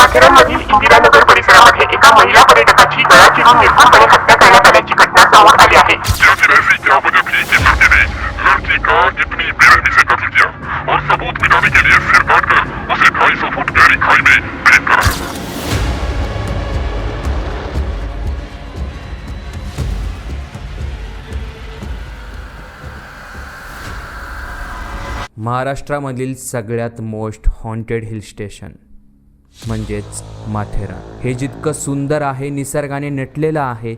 माथेरानमधील इंदिरानगर परिसरामध्ये एका महिला पर्यटकाची गळा चिरून हत्या करण्यात आल्याची घटना समोर आली आहे. महाराष्ट्रामधील सगळ्यात मोस्ट हॉन्टेड हिल स्टेशन. म्हणजेच माथेरान हे जितकं सुंदर आहे निसर्गाने नटलेलं आहे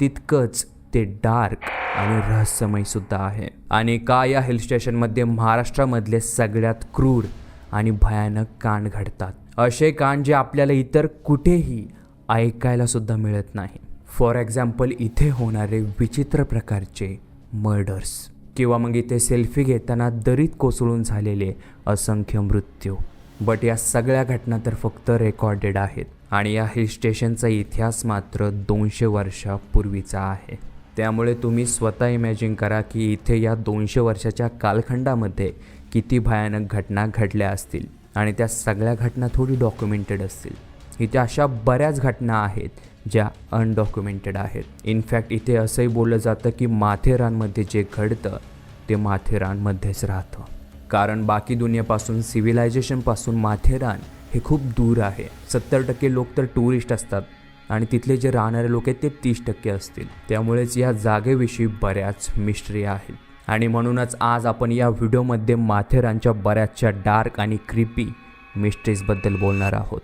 तितकंच ते डार्क आणि रहस्यमय सुद्धा आहे. आणि का या हिल स्टेशनमध्ये महाराष्ट्रामधले सगळ्यात क्रूर आणि भयानक कांड घडतात? असे कांड जे आपल्याला इतर कुठेही ऐकायला सुद्धा मिळत नाही. फॉर एक्झाम्पल इथे होणारे विचित्र प्रकारचे मर्डर्स किंवा मग इथे सेल्फी घेताना दरीत कोसळून झालेले असंख्य मृत्यू. बट या सगळ्या घटना तर फक्त रेकॉर्डेड आहेत आणि या हिल स्टेशनचा इतिहास मात्र दोनशे वर्षापूर्वीचा आहे. त्यामुळे तुम्ही स्वतः इमॅजिन करा की इथे या दोनशे वर्षाच्या कालखंडामध्ये किती भयानक घटना घडल्या असतील आणि त्या सगळ्या घटना थोडी डॉक्युमेंटेड असतील. इथे अशा बऱ्याच घटना आहेत ज्या अनडॉक्युमेंटेड आहेत. इनफॅक्ट इथे असंही बोललं जातं की माथेरानमध्ये जे घडतं ते माथेरानमध्येच राहतं. कारण बाकी दुनियेपासून सिव्हिलायझेशनपासून माथेरान हे खूप दूर आहे. सत्तर टक्के लोक तर टुरिस्ट असतात आणि तिथले जे राहणारे लोक आहेत ते तीस टक्के असतील. त्यामुळेच या जागेविषयी बऱ्याच मिस्ट्री आहेत. आणि म्हणूनच आज आपण या व्हिडिओमध्ये माथेरानच्या बऱ्याचशा डार्क आणि क्रिपी मिस्ट्रीजबद्दल बोलणार आहोत.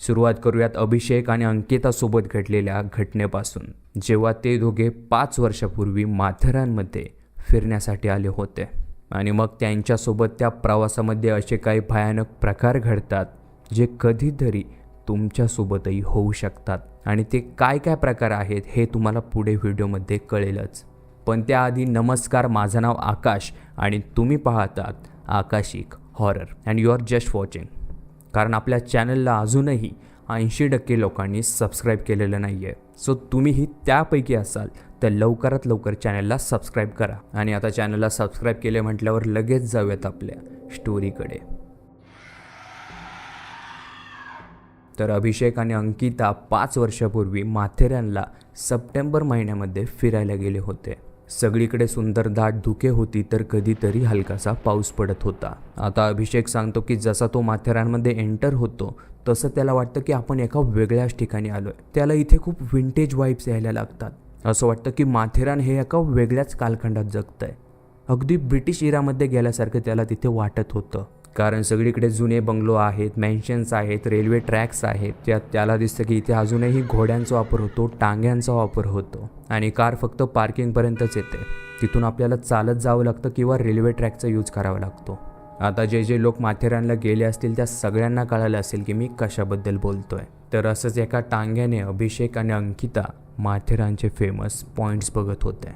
सुरुवात करूयात अभिषेक आणि अंकितासोबत घडलेल्या घटनेपासून. जेव्हा ते दोघे पाच वर्षापूर्वी माथेरानमध्ये फिरण्यासाठी आले होते. आणि मग त्यांच्यासोबत त्या प्रवासामध्ये असे काही भयानक प्रकार घडतात जे कधीतरी तुमच्यासोबतही होऊ शकतात. आणि ते काय काय प्रकार आहेत हे तुम्हाला पुढे व्हिडिओमध्ये कळेलच. पण त्याआधी नमस्कार माझं नाव आकाश आणि तुम्ही पाहतात Akashik horror and you are just watching कारण आपल्या चॅनलला अजूनही ऐंशी टक्के लोकांनी सबस्क्राईब केलेलं नाही आहे सो तुम्हीही त्यापैकी असाल तर लवकरात लवकर चॅनलला सबस्क्राईब करा. आणि आता चॅनलला सबस्क्राईब केले म्हटल्यावर लगेच जाऊयात आपल्या स्टोरीकडे तर अभिषेक आणि अंकिता पाच वर्षापूर्वी माथेरानला सप्टेंबर महिन्यामध्ये फिरायला गेले होते. सगळीकडे सुंदर दाट धुके होती तर कधीतरी हलकासा पाऊस पडत होता. आता अभिषेक सांगतो की जसा तो माथेरानमध्ये एंटर होतो तसं त्याला वाटतं की आपण एका वेगळ्याच ठिकाणी आलो आहे त्याला इथे खूप विंटेज वाईब्स यायला लागतात. असं वाटतं की माथेरान हे एका वेगळ्याच कालखंडात जगतं आहे अगदी ब्रिटिश इरामध्ये गेल्यासारखं त्याला तिथे वाटत होतं. कारण सगळीकडे जुने बंगलो आहेत मॅन्शन्स आहेत रेल्वे ट्रॅक्स आहेत. त्यात त्याला दिसतं की इथे अजूनही घोड्यांचा वापर होतो टांग्यांचा वापर होतो. आणि कार फक्त पार्किंगपर्यंतच येते. तिथून आपल्याला चालत जावं लागतं किंवा रेल्वे ट्रॅकचा यूज करावा लागतो. आता जे जे लोक माथेरानला गेले असतील त्या सगळ्यांना कळालं असेल की मी कशाबद्दल बोलतोय. तर असंच एका टांग्याने अभिषेक आणि अंकिता माथेरानचे फेमस पॉईंट्स बघत होते.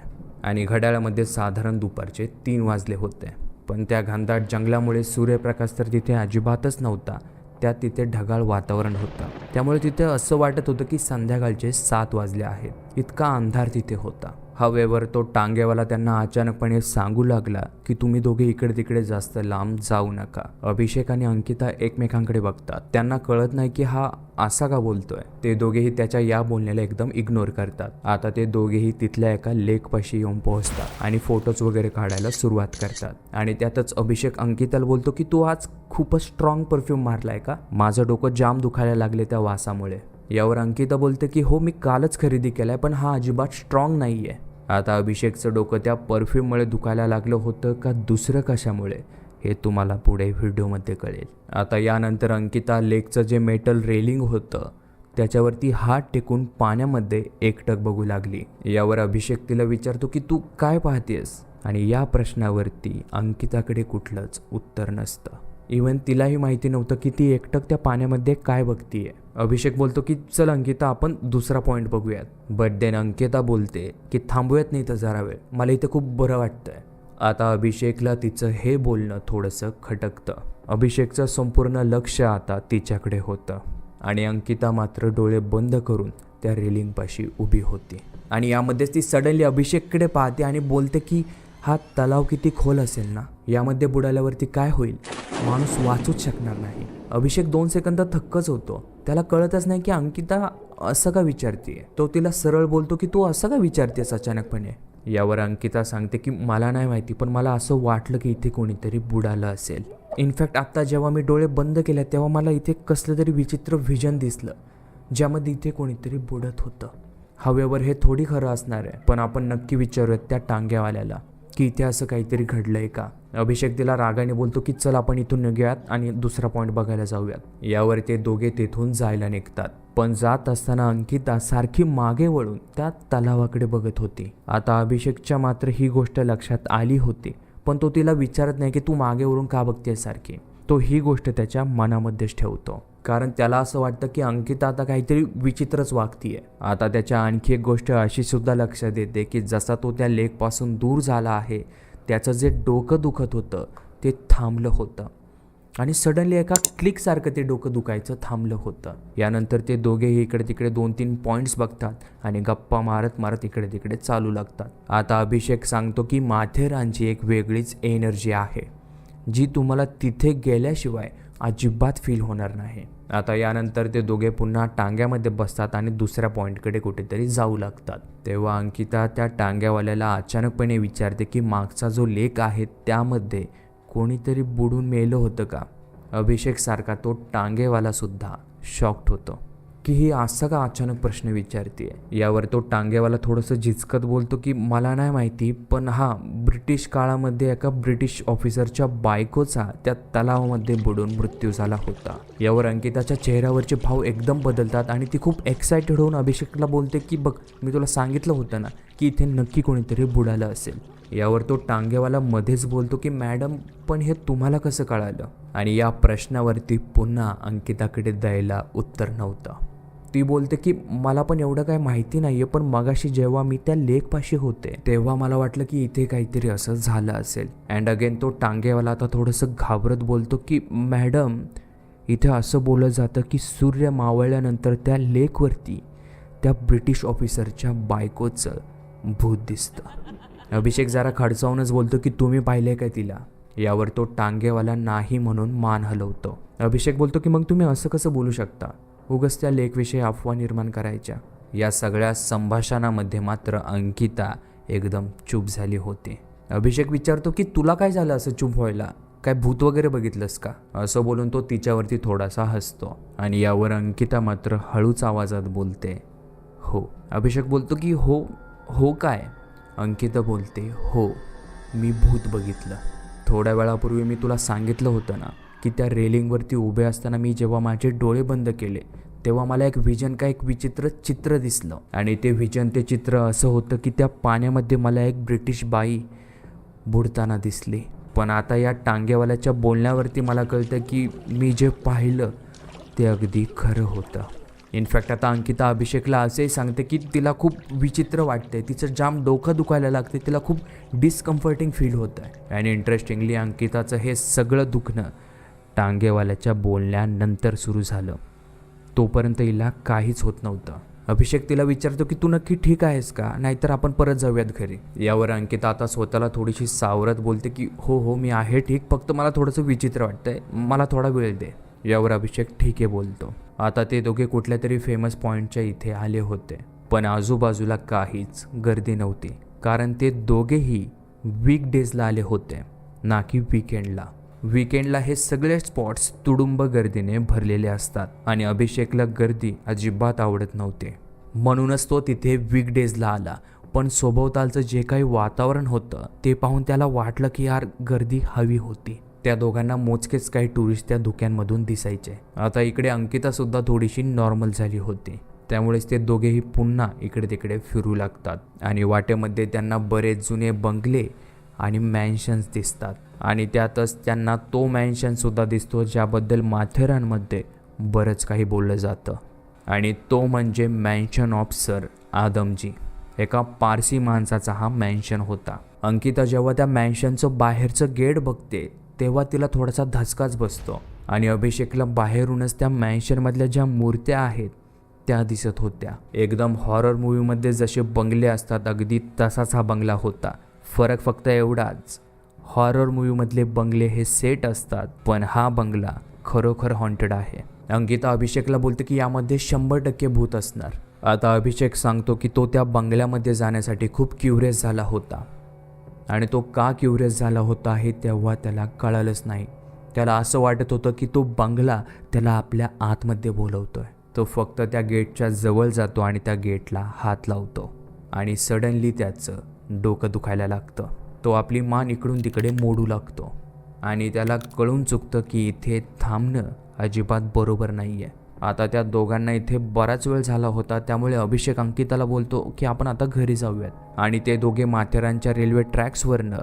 आणि घड्याळामध्ये साधारण दुपारचे तीन वाजले होते. पण त्या घनदाट जंगलामुळे सूर्यप्रकाश तर तिथे अजिबातच नव्हता. त्यात तिथे ढगाळ वातावरण होतं. त्यामुळे तिथे असं वाटत होतं की संध्याकाळचे सात वाजले आहेत. इतका अंधार तिथे होता. हवेवर तो टांगेवाला त्यांना अचानकपणे सांगू लागला की तुम्ही दोघे इकडे तिकडे जास्त लांब जाऊ नका. अभिषेक आणि अंकिता एकमेकांकडे बघतात. त्यांना कळत नाही की हा असा का बोलतोय? ते दोघेही त्याच्या या बोलण्याला एकदम इग्नोर करतात. आता ते दोघेही तिथल्या एका लेकपाशी येऊन पोहोचतात आणि फोटोज वगैरे काढायला सुरुवात करतात. आणि त्यातच अभिषेक अंकिताला बोलतो की तू आज खूपच स्ट्रॉंग परफ्यूम मारलाय का? माझं डोकं जाम दुखायला लागले त्या वासामुळे. यावर अंकिता बोलते की हो मी कालच खरेदी केलाय पण हा अजिबात स्ट्रॉंग नाहीये. आता अभिषेकचं डोकं त्या परफ्यूममुळे दुखायला लागलं होतं का दुसरं कशामुळे हे तुम्हाला पुढे व्हिडिओमध्ये कळेल. आता यानंतर अंकिता लेकचं जे मेटल रेलिंग होतं त्याच्यावरती हात टेकून पाण्यामध्ये एकटक बघू लागली. यावर अभिषेक तिला विचारतो की तू काय पाहतेस? आणि या प्रश्नावरती अंकिताकडे कुठलंच उत्तर नसतं. इवन तिलाही माहिती नव्हतं की ती एकटक त्या पाण्यामध्ये काय बघतीये. अभिषेक बोलतो की चल अंकिता आपण दुसरा पॉईंट बघूयात. बट देन अंकिता बोलते की थांबूयात नाही तर जरा वेळ. मला इथं खूप बरं वाटतंय. आता अभिषेकला तिचं हे बोलणं थोडंसं खटकतं. अभिषेकचं संपूर्ण लक्ष आता तिच्याकडे होतं. आणि अंकिता मात्र डोळे बंद करून त्या रेलिंगपाशी उभी होती. आणि यामध्येच ती सडनली अभिषेककडे पाहते आणि बोलते की हा तलाव किती खोल असेल ना यामध्ये बुडाल्यावरती काय होईल? माणूस वाचूच शकणार नाही. अभिषेक दोन सेकंद थक्कच होतो. त्याला कळतच नाही की अंकिता असं का विचारतीये? तो तिला सरळ बोलतो की तू असं का विचारतेस अचानकपणे? यावर अंकिता सांगते की मला नाही माहिती पण मला असं वाटलं की इथे कोणीतरी बुडालं असेल. इनफॅक्ट आत्ता जेव्हा मी डोळे बंद केले तेव्हा मला इथे कसलं तरी विचित्र व्हिजन दिसलं ज्यामध्ये इथे कोणीतरी बुडत होतं. हवेवर हे थोडी खरं असणार आहे पण आपण नक्की विचारूयात त्या टांग्यावाल्याला. की इथे असं काहीतरी घडलंय का? अभिषेक तिला रागाने बोलतो की चल आपण इथून निघूयात आणि दुसरा पॉईंट बघायला जाऊयात. यावर ते दोघे तेथून जायला निघतात. पण जात असताना अंकिता सारखी मागे वळून त्या तलावाकडे बघत होती. आता अभिषेकच्या मात्र ही गोष्ट लक्षात आली होती पण तो तिला विचारत नाही की तू मागे वळून का बघते सारखी? तो ही गोष्ट त्याच्या मनामध्येच ठेवतो. कारण त्याला असं वाटतं की अंकिता आता काहीतरी विचित्रच वागतीये. आता त्याच्या आणखी एक गोष्ट अशी सुद्धा लक्षात येते की जसा तो त्या लेकपासून दूर झाला आहे त्याचं जे डोकं दुखत होतं ते थांबलं होतं. आणि सडनली एका क्लिकसारखं ते डोकं दुखायचं थांबलं होतं. यानंतर ते दोघेही इकडे तिकडे दोन तीन पॉईंट्स बघतात आणि गप्पा मारत मारत इकडे तिकडे चालू लागतात. आता अभिषेक सांगतो की माथेरानची एक वेगळीच एनर्जी आहे जी तुम्हाला तिथे गेल्याशिवाय अजिबात फील होणार नाही. आता यानंतर ते दोघे पुन्हा टांग्यामध्ये बसतात आणि दुसऱ्या पॉईंटकडे कुठेतरी जाऊ लागतात. तेव्हा अंकिता त्या टांग्यावाल्याला अचानकपणे विचारते की मागचा जो लेक आहे त्यामध्ये कोणीतरी बुडून मेलं होतं का? अभिषेकसारखा तो टांगेवाला सुद्धा शॉक्ड होतो. की ही असा का अचानक प्रश्न विचारते यावर तो टांगेवाला थोडंसं झिचकत बोलतो की मला नाही माहिती पण हा ब्रिटिश काळामध्ये एका ब्रिटिश ऑफिसरच्या बायकोचा त्या तलावामध्ये बुडून मृत्यू झाला होता. यावर अंकिताच्या चेहऱ्यावरचे भाव एकदम बदलतात आणि ती खूप एक्सायटेड होऊन अभिषेकला बोलते की बघ मी तुला सांगितलं होतं ना की इथे नक्की कोणीतरी बुडालं असेल. यावर तो टांगेवाला मध्येच बोलतो की मॅडम पण हे तुम्हाला कसं कळालं? आणि या प्रश्नावरती पुन्हा अंकिताकडे द्यायला उत्तर नव्हतं. ती बोलते की मला पण एवढं काय माहिती नाही आहे पण मगाशी जेव्हा मी त्या लेकपाशी होते तेव्हा मला वाटलं की इथे काहीतरी असं झालं असेल. अँड अगेन तो टांगेवाला आता थोडंसं घाबरत बोलतो की मॅडम इथे असं बोललं जातं की सूर्य मावळल्यानंतर त्या लेकवरती त्या ब्रिटिश ऑफिसरच्या बायकोचं भूत दिसतं. अभिषेक जरा खडसावूनच बोलतो की तुम्ही पाहिले काय तिला? यावर तो टांगेवाला नाही म्हणून मान हलवतो. अभिषेक बोलतो की मग तुम्ही असं कसं बोलू शकता? उगस त्या लेखविषयी अफवा निर्माण करायच्या. या सगळ्या संभाषणामध्ये मात्र अंकिता एकदम चूप झाली होती. अभिषेक विचारतो की तुला काय झालं असं चूप व्हायला? काय भूत वगैरे बघितलंस का? असं बोलून तो तिच्यावरती थोडासा हसतो आणि यावर अंकिता मात्र हळूच आवाजात बोलते हो. अभिषेक बोलतो की हो हो काय? अंकिता बोलते हो मी भूत बघितलं. थोड्या वेळापूर्वी मी तुला सांगितलं होतं ना की त्या रेलिंगवरती उभे असताना मी जेव्हा माझे डोळे बंद केले तेव्हा मला एक व्हिजन का एक विचित्र चित्र दिसलं. आणि ते व्हिजन ते चित्र असं होतं की त्या पाण्यामध्ये मला एक ब्रिटिश बाई बुडताना दिसली. पण आता या टांगेवाल्याच्या बोलण्यावरती मला कळतं की मी जे पाहिलं ते अगदी खरं होतं. इनफॅक्ट आता अंकिता अभिषेकला असेही सांगते की तिला खूप विचित्र वाटते तिचं जाम डोकं दुखायला लागते तिला खूप डिस्कम्फर्टिंग फील होतं आहे आणि इंटरेस्टिंगली अंकिताचं हे सगळं दुखणं टांगेवाल्याच्या बोलण्यानंतर सुरू झालं. तोपर्यंत हिला काहीच होत नव्हतं. अभिषेक तिला विचारतो की तू नक्की ठीक आहेस का? नाहीतर आपण परत जाऊयात घरी. यावर अंकिता आता स्वतःला थोडीशी सावरत बोलते की हो हो मी आहे ठीक फक्त मला थोडंसं विचित्र वाटतंय. मला थोडा वेळ दे. यावर अभिषेक ठीक आहे बोलतो. आता ते दोघे कुठल्या तरी फेमस पॉईंटच्या इथे आले होते. पण आजूबाजूला काहीच गर्दी नव्हती. कारण ते दोघेही वीक डेजला आले होते ना की वीकेंडला विकेंडला हे सगळे स्पॉट्स तुडुंब गर्दीने भरलेले असतात आणि अभिषेकला गर्दी अजिबात आवडत नव्हते. म्हणूनच तो तिथे वीकडेजला आला. पण सभोवतालचं जे काही वातावरण होतं ते पाहून त्याला वाटलं की यार गर्दी हवी होती. त्या दोघांना मोजकेच काही टुरिस्ट त्या धुक्यांमधून दिसायचे. आता इकडे अंकिता सुद्धा थोडीशी नॉर्मल झाली होती. त्यामुळेच ते दोघेही पुन्हा इकडे तिकडे फिरू लागतात आणि वाटेमध्ये त्यांना बरेच जुने बंगले आणि मॅन्शन्स दिसतात. आणि त्यातच त्यांना तो मॅन्शनसुद्धा दिसतो ज्याबद्दल माथेरानमध्ये बरंच काही बोललं जातं. आणि तो म्हणजे मॅन्शन ऑफ सर आदमजी. एका पारसी माणसाचा हा मॅन्शन होता. अंकिता जेव्हा त्या मॅन्शनचं बाहेरचं गेट बघते तेव्हा तिला थोडासा धसकाच बसतो. आणि अभिषेकला बाहेरूनच त्या मॅन्शनमधल्या ज्या मूर्त्या आहेत त्या दिसत होत्या. एकदम हॉरर मूवीमध्ये जसे बंगले असतात अगदी तसाच हा बंगला होता. फरक फक्त एवढाच. हॉरर मूवीमधले बंगले हे सेट असतात पण हा बंगला खरोखर हॉन्टेड आहे. अंकिता अभिषेकला बोलते की यामध्ये शंभर टक्के भूत असणार. आता अभिषेक सांगतो की तो त्या बंगल्यामध्ये जाण्यासाठी खूप क्युरियस झाला होता. आणि तो का क्युरियस झाला होता हे तेव्हा त्याला कळालंच नाही. त्याला असं वाटत होतं की तो बंगला त्याला आपल्या आतमध्ये बोलवतोय. तो फक्त त्या गेटच्या जवळ जातो आणि त्या गेटला हात लावतो. आणि सडनली त्याचं डोकं दुखायला लागतं. तो आपली मान इकडून तिकडे मोडू लागतो. आणि त्याला कळून चुकतं की इथे थांबणं अजिबात बरोबर नाही आहे आता त्या दोघांना इथे बराच वेळ झाला होता त्यामुळे अभिषेक अंकिताला बोलतो की आपण आता घरी जाऊयात. आणि ते दोघे माथेरानच्या रेल्वे ट्रॅक्सवरनं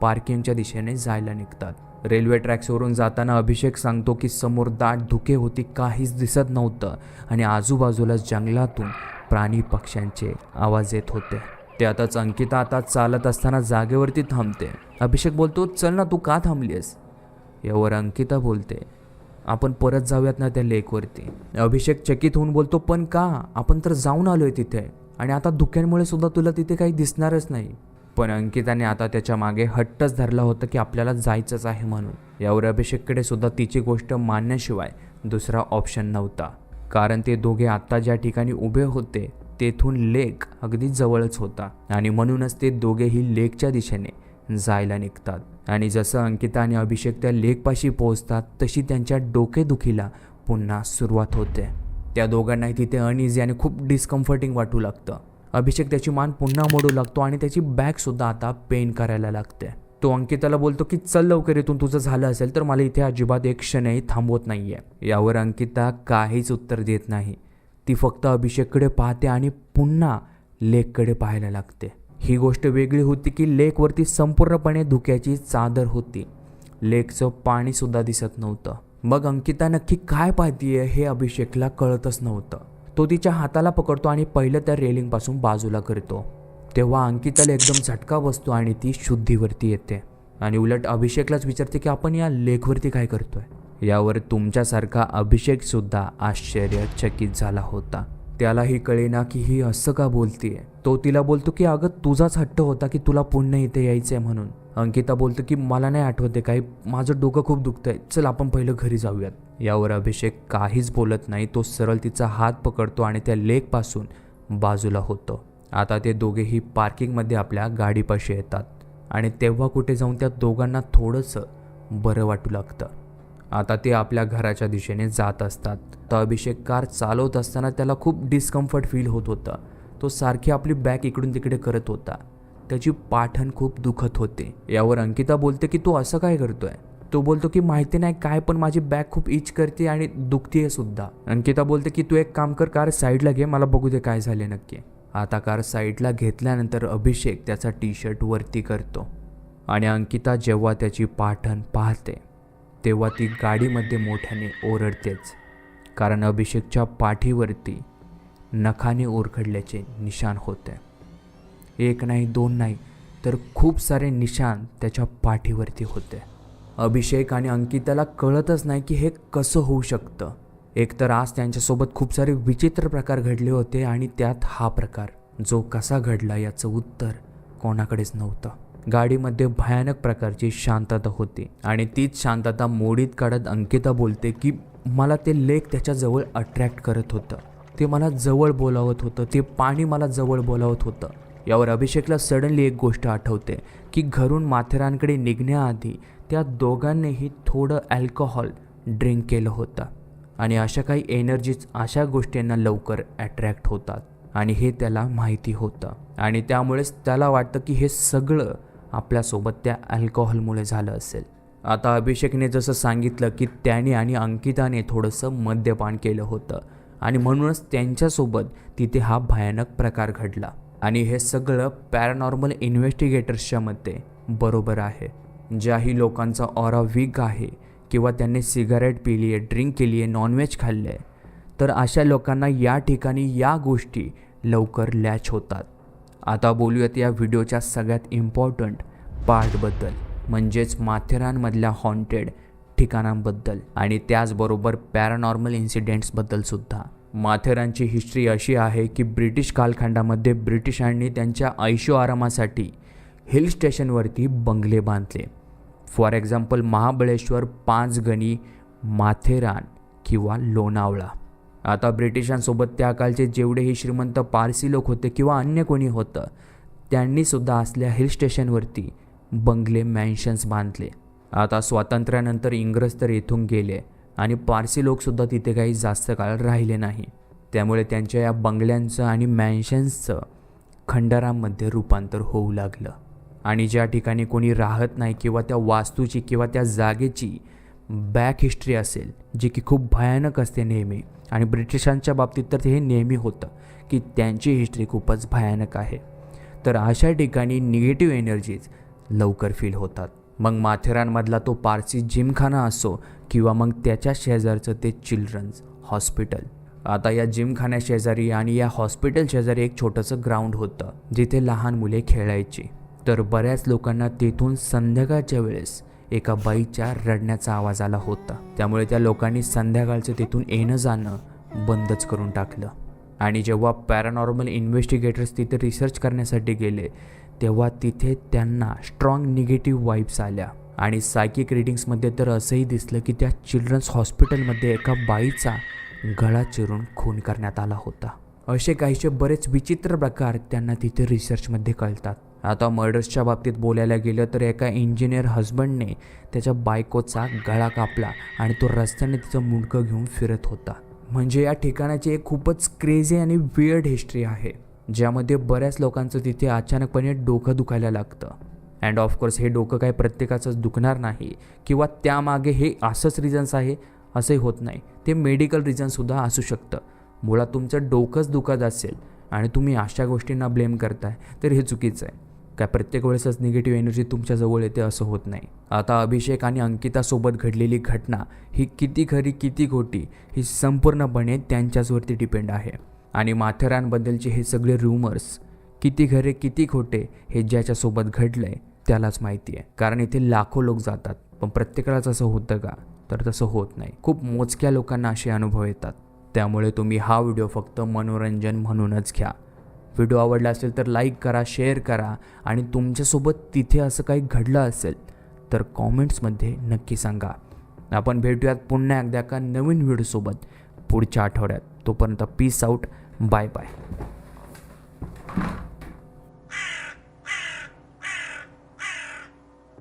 पार्किंगच्या दिशेने जायला निघतात. रेल्वे ट्रॅक्सवरून जाताना अभिषेक सांगतो की समोर दाट धुके होती काहीच दिसत नव्हतं. आणि आजूबाजूला जंगलातून प्राणी पक्ष्यांचे आवाज येत होते. त्यातच अंकिता आता चालत असताना जागेवरती थांबते. अभिषेक बोलतो चल ना तू का थांबलीस यावर अंकिता बोलते आपण परत जाऊयात ना त्या लेकवरती. अभिषेक चकित होऊन बोलतो पण का? आपण तर जाऊन आलोय तिथे. आणि आता धुक्यांमुळे सुद्धा तुला तिथे काही दिसणारच नाही. पण अंकिताने आता त्याच्यामागे हट्टच धरला होता की आपल्याला जायचंच आहे म्हणून. यावर अभिषेककडे सुद्धा तिची गोष्ट मानण्याशिवाय दुसरा ऑप्शन नव्हता. कारण ते दोघे आत्ता ज्या ठिकाणी उभे होते तेथून लेक अगदी जवळच होता आणि म्हणूनच ते दोघेही लेकच्या दिशेने जायला निघतात. आणि जसं अंकिता आणि अभिषेक त्या लेकपाशी पोहोचतात तशी त्यांच्या डोकेदुखीला पुन्हा सुरुवात होते. त्या दोघांनाही तिथे अनइझी आणि खूप डिस्कम्फर्टिंग वाटू लागतं. अभिषेक त्याची मान पुन्हा मोडू लागतो आणि त्याची बॅगसुद्धा आता पेन करायला लागते. तो अंकिताला बोलतो की चल लवकर इथून तुझं झालं असेल तर मला इथे अजिबात एक क्षणही थांबवत नाहीये. यावर अंकिता काहीच उत्तर देत नाही. ती फक्त अभिषेककडे पाहते आणि पुन्हा लेककडे पाहायला लागते. ही गोष्ट वेगळी होती की लेकवरती संपूर्णपणे धुक्याची चादर होती. लेकचं पाणीसुद्धा दिसत नव्हतं. मग अंकिता नक्की काय पाहतीये हे अभिषेकला कळतच नव्हतं. तो तिच्या हाताला पकडतो आणि पहिलं त्या रेलिंगपासून बाजूला करतो. तेव्हा अंकिताला एकदम झटका बसतो आणि ती शुद्धीवरती येते. आणि उलट अभिषेकलाच विचारते की आपण या लेखवरती काय करतोय? यावर तुमच्यासारखा अभिषेकसुद्धा आश्चर्यचकित झाला होता. त्यालाही कळेना की ही असं का बोलतीये? तो तिला बोलतो की अगं तुझाच हट्ट होता की तुला पुन्हा इथे यायचंय म्हणून. अंकिता बोलतो की मला नाही आठवते काही माझं डोकं खूप दुखतंय. चल आपण पहिलं घरी जाऊयात. यावर अभिषेक काहीच बोलत नाही तो सरळ तिचा हात पकडतो आणि त्या लेकपासून बाजूला होतो. आता ते दोघेही पार्किंगमध्ये आपल्या गाडीपाशी येतात आणि तेव्हा कुठे जाऊन त्या दोघांना थोडंसं बरं वाटू लागतं. आता ते आपल्या घराच्या दिशेने जात असतात. तर अभिषेक कार चालवत असताना त्याला खूप डिस्कम्फर्ट फील होत होतं. तो सारखी आपली बॅग इकडून तिकडे करत होता. त्याची पाठण खूप दुखत होते. यावर अंकिता बोलते की तू असं काय करतोय? तो बोलतो की माहिती नाही काय पण माझी बॅग खूप इच करते आणि दुखतीये सुद्धा. अंकिता बोलते की तू एक काम कर कार साईडला घे मला बघू दे काय झाले नक्की. आता कार साईडला घेतल्यानंतर अभिषेक त्याचा टी शर्ट वरती करतो. आणि अंकिता जेव्हा त्याची पाठण पाहते तेव्हा ती गाडीमध्ये मोठ्याने ओरडतेच कारण अभिषेकच्या पाठीवरती नखाने ओरखडल्याचे निशाण होते. एक नाही दोन नाही तर खूप सारे निशाण त्याच्या पाठीवरती होते. अभिषेक आणि अंकिताला कळतच नाही की हे कसं होऊ शकतं. एकतर आज त्यांच्यासोबत खूप सारे विचित्र प्रकार घडले होते आणि त्यात हा प्रकार जो कसा घडला याचं उत्तर कोणाकडेच नव्हतं. गाडीमध्ये भयानक प्रकारची शांतता होती आणि तीच शांतता मोडीत काढत अंकिता बोलते की मला ते लेक त्याच्याजवळ अट्रॅक्ट करत होतं. ते मला जवळ बोलावत होतं. ते पाणी मला जवळ बोलावत होतं. यावर अभिषेकला सडनली एक गोष्ट आठवते की घरून माथेरानकडे निघण्याआधी त्या दोघांनीही थोडं अल्कोहोल ड्रिंक केलं होतं. आणि अशा काही एनर्जीज अशा गोष्टींना लवकर अट्रॅक्ट होतात. आणि हे त्याला माहिती होतं. आणि त्यामुळेच त्याला वाटतं की हे सगळं आपल्यासोबत त्या अल्कोहोलमुळे झालं असेल. आता अभिषेकने जसं सांगितलं की त्याने आणि अंकिताने थोडंसं मद्यपान केलं होतं आणि म्हणूनच त्यांच्यासोबत तिथे हा भयानक प्रकार घडला. आणि हे सगळं पॅरानॉर्मल इन्व्हेस्टिगेटर्सच्या मते बरोबर आहे. ज्याही लोकांचा ऑरा वीक आहे किंवा त्यांनी सिगारेट पिली आहे ड्रिंक केली आहे नॉनव्हेज खाल्लं आहे तर अशा लोकांना या ठिकाणी या गोष्टी लवकर लॅच होतात. आता बोलूयात या व्हिडिओच्या सगळ्यात इम्पॉर्टंट पार्टबद्दल म्हणजेच माथेरानमधल्या हॉन्टेड ठिकाणांबद्दल आणि त्याचबरोबर पॅरानॉर्मल इन्सिडेंट्सबद्दलसुद्धा माथेरानची हिस्ट्री अशी आहे की ब्रिटिश कालखंडामध्ये ब्रिटिशांनी त्यांच्या ऐशो आरामासाठी हिल स्टेशनवरती बंगले बांधले. फॉर एक्झाम्पल महाबळेश्वर पाचगणी माथेरान किंवा लोणावळा. आता ब्रिटिशांसोबत त्या काळचे जेवढेही श्रीमंत पारसी लोक होते किंवा अन्य कोणी होतं त्यांनीसुद्धा असल्या हिल स्टेशनवरती बंगले मॅन्शन्स बांधले. आता स्वातंत्र्यानंतर इंग्रज तर येथून गेले आणि पारसी लोकसुद्धा तिथे काही जास्त काळ राहिले नाही. त्यामुळे त्यांच्या या बंगल्यांचं आणि मॅन्शन्सचं खंडारामध्ये रूपांतर होऊ लागलं. आणि ज्या ठिकाणी कोणी राहत नाही किंवा त्या वास्तूची किंवा त्या जागेची बॅक हिस्ट्री असेल जी की खूप भयानक असते नेहमी. आणि ब्रिटिशांच्या बाबतीत तर हे नेहमी होतं की त्यांची हिस्ट्री खूपच भयानक आहे. तर अशा ठिकाणी निगेटिव्ह एनर्जीज लवकर फील होतात. मग माथेरानमधला तो पारसी जिमखाना असो किंवा मग त्याच्या शेजारचं ते चिल्ड्रन्स हॉस्पिटल आता या जिमखान्या शेजारी आणि या हॉस्पिटल शेजारी एक छोटंसं ग्राउंड होतं जिथे लहान मुले खेळायची. तर बऱ्याच लोकांना तेथून संध्याकाळच्या वेळेस एका बाईच्या रडण्याचा आवाज आला होता. त्यामुळे त्या लोकांनी संध्याकाळचं तिथून येणं जाणं बंदच करून टाकलं. आणि जेव्हा पॅरानॉर्मल इन्व्हेस्टिगेटर्स तिथे रिसर्च करण्यासाठी गेले तेव्हा तिथे त्यांना स्ट्रॉंग निगेटिव्ह वाईब्स आल्या. आणि सायकिक रिडिंग्समध्ये तर असंही दिसलं की त्या चिल्ड्रन्स हॉस्पिटलमध्ये एका बाईचा गळा चिरून खून करण्यात आला होता. असे काहीसे बरेच विचित्र प्रकार त्यांना तिथे रिसर्चमध्ये कळतात. आता मर्डर्सच्या बाबतीत बोलायला गेलं तर एका इंजिनियर हजबंडने त्याच्या बायकोचा गळा कापला आणि तो रस्त्याने तिचं मुंडकं घेऊन फिरत होता. म्हणजे या ठिकाणाची एक खूपच क्रेझी आणि वियर्ड हिस्ट्री आहे ज्यामध्ये बऱ्याच लोकांचं तिथे अचानकपणे डोकं दुखायला लागतं. अँड ऑफकोर्स हे डोकं काय प्रत्येकाचंच दुखणार नाही किंवा त्यामागे हे असंच रिझन्स आहे असंही होत नाही. ते मेडिकल रिझनसुद्धा असू शकतं. मुळात तुमचं डोकंच दुखत असेल आणि तुम्ही अशा गोष्टींना ब्लेम करताय तर हे चुकीचं आहे. काय प्रत्येक वेळेसच निगेटिव्ह एनर्जी तुमच्याजवळ येते असं होत नाही. आता अभिषेक आणि अंकितासोबत घडलेली घटना ही किती खरी किती खोटी ही संपूर्णपणे त्यांच्याचवरती डिपेंड आहे. आणि माथेरानबद्दलचे हे सगळे रूमर्स किती खरे किती खोटे हे ज्याच्यासोबत घडलं आहे त्यालाच माहिती आहे. कारण इथे लाखो लोक जातात पण प्रत्येकालाच असं होतं का? तर तसं होत नाही. खूप मोजक्या लोकांना असे अनुभव येतात. त्यामुळे तुम्ही हा व्हिडिओ फक्त मनोरंजन म्हणूनच घ्या. व्हिडिओ आवडला असेल तर लाईक करा शेअर करा आणि तुमच्यासोबत तिथे असं काही घडलं असेल तर कॉमेंट्समध्ये नक्की सांगा. आपण भेटूयात पुन्हा एकदा एका नवीन व्हिडिओसोबत पुढच्या आठवड्यात. तोपर्यंत पीस आऊट बाय बाय